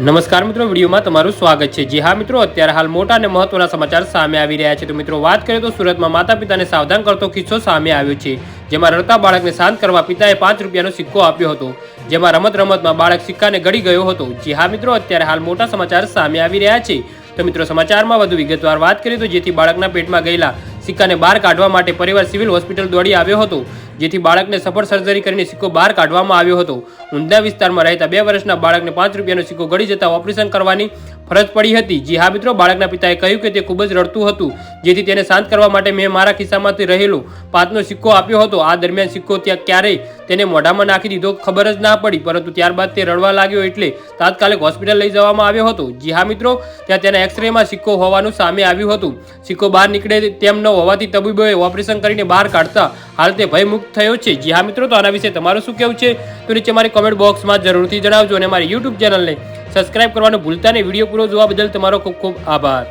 નમસ્કાર મિત્રો, વિડીયોમાં તમારું સ્વાગત છે. જી હા મિત્રો, અત્યારે હાલ મોટા અને મહત્વના સમાચાર સામે આવી રહ્યા છે. તો મિત્રો, વાત કરીએ તો સુરતમાં માતા પિતાને સાવધાન કરતો કિસ્સો સામે આવ્યો છે. જેમાં રડતા બાળકને શાંત કરવા પિતાએ પાંચ રૂપિયાનો સિક્કો આપ્યો હતો. જેમાં રમત રમતમાં બાળક સિક્કાને ગળી ગયો હતો. જી હા મિત્રો, અત્યારે હાલ મોટા સમાચાર સામે આવી રહ્યા છે. તો મિત્રો, સમાચારમાં વધુ વિગતવાર વાત કરીએ તો જેથી બાળકના પેટમાં ગયેલા સિક્કાને બહાર કાઢવા માટે પરિવાર સિવિલ હોસ્પિટલ દોડી આવ્યો હતો, જેથી બાળકને સફળ સર્જરી કરીને સિક્કો બહાર કાઢવામાં આવ્યો હતો. ઊંધા વિસ્તારમાં રહેતા બે વર્ષના બાળકને પાંચ રૂપિયાનો સિક્કો ગળી જતા ઓપરેશન કરવાની ફરજ પડી હતી. જી હા મિત્રો, બાળકના પિતાએ કહ્યું કે તે ખૂબ જ રડતું હતું. જેથી તેને શાંત કરવા માટે મેં મારા ખિસ્સામાંથી રહેલો પાંચનો સિક્કો આપ્યો હતો. આ દરમિયાન સિક્કો ત્યાં ક્યારેય તેને મોઢામાં નાખી દીધો ખબર જ ના પડી, પરંતુ ત્યારબાદ તે રડવા લાગ્યો એટલે તાત્કાલિક હોસ્પિટલ લઈ જવામાં આવ્યો હતો. જી હા મિત્રો, ત્યાં તેના એક્સરેમાં સિક્કો હોવાનું સામે આવ્યું હતું. સિક્કો બહાર નીકળે તેમ ન હોવાથી તબીબોએ ઓપરેશન કરીને બહાર કાઢતા હાલ તે ભયમુક્ત થયો છે. જી હા મિત્રો, તો આના વિશે તમારું શું કહેવું છે? તો નીચે મારી કોમેન્ટ બોક્સમાં જરૂરથી જણાવજો અને મારી યુટ્યુબ ચેનલને સબસ્ક્રાઇબ કરવાનું ભૂલતા નહીં. વીડિયો પૂરો જોવા બદલ તમારો ખૂબ ખૂબ આભાર.